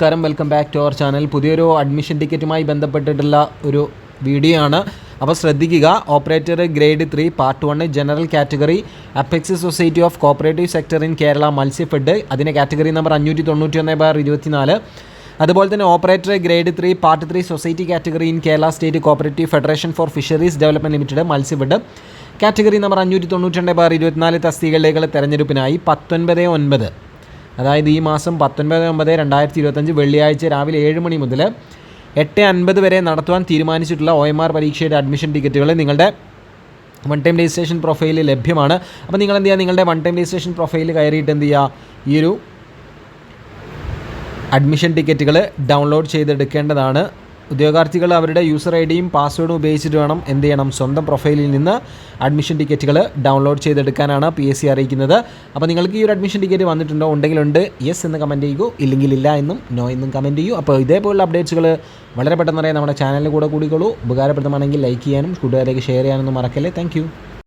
നമസ്കാരം. Welcome back to our channel പുതിയൊരു admission ടിക്കറ്റുമായി ബന്ധപ്പെട്ടിട്ടുള്ള ഒരു വീഡിയോ ആണ്. അപ്പോൾ ശ്രദ്ധിക്കുക operator grade three part one general category apex society of cooperative sector in Kerala Matsyafed അതിന്റെ കാറ്റഗറി നമ്പർ അഞ്ഞൂറ്റി തൊണ്ണൂറ്റി ഒന്ന് ബാർ ഇരുപത്തിനാല്. അതുപോലെ തന്നെ operator grade three part three society category in Kerala state cooperative federation for fisheries development limited Matsyafed category number അഞ്ഞൂറ്റി തൊണ്ണൂറ്റി രണ്ട് ബാർ ഇരുപത്തിനാല് തസ്തികളിലേക്കുള്ള തെരഞ്ഞെടുപ്പിനായി പത്തൊൻപത് ഒൻപത്. അതായത് ഈ മാസം പത്തൊൻപത് ഒമ്പത് രണ്ടായിരത്തി ഇരുപത്തഞ്ച് വെള്ളിയാഴ്ച രാവിലെ ഏഴ് മണി മുതൽ എട്ട് അൻപത് വരെ നടത്തുവാൻ തീരുമാനിച്ചിട്ടുള്ള ഒ എം ആർ പരീക്ഷയുടെ അഡ്മിഷൻ ടിക്കറ്റുകൾ നിങ്ങളുടെ വൺ ടൈം രജിസ്ട്രേഷൻ പ്രൊഫൈലിൽ ലഭ്യമാണ്. അപ്പോൾ നിങ്ങൾ എന്ത് ചെയ്യുക? നിങ്ങളുടെ വൺ ടൈം രജിസ്ട്രേഷൻ പ്രൊഫൈൽ കയറിയിട്ട് എന്ത് ചെയ്യുക? ഈ ഒരു അഡ്മിഷൻ ടിക്കറ്റുകൾ ഡൗൺലോഡ് ചെയ്തെടുക്കേണ്ടതാണ്. ഉദ്യോഗാർത്ഥികൾ അവരുടെ യൂസർ ഐ ഡിയും പാസ്വേഡും ഉപയോഗിച്ചിട്ട് വേണം എന്ത് ചെയ്യണം? സ്വന്തം പ്രൊഫൈലിൽ നിന്ന് അഡ്മിഷൻ ടിക്കറ്റുകൾ ഡൗൺലോഡ് ചെയ്തെടുക്കാനാണ് പി എസ് സി അറിയിക്കുന്നത്. അപ്പോൾ നിങ്ങൾക്ക് ഈ ഒരു അഡ്മിഷൻ ടിക്കറ്റ് വന്നിട്ടുണ്ടോ? ഉണ്ടെങ്കിലുണ്ട്. യെസ് എന്ന് കമന്റ് ചെയ്യൂ. ഇല്ലെങ്കിൽ ഇല്ല എന്നും നോ എന്നും കമന്റ് ചെയ്യൂ. അപ്പോൾ ഇതേപോലുള്ള അപ്ഡേറ്റ്സുകൾ വളരെ പെട്ടെന്ന് അറിയാൻ നമ്മുടെ ചാനലിൽ കൂടെ കൂടിക്കോളൂ. ഉപകാരപ്രദമാണെങ്കിൽ ലൈക്ക് ചെയ്യാനും കൂട്ടുകാരേക്ക് ഷെയർ ചെയ്യാനൊന്നും മറക്കല്ലേ. താങ്ക്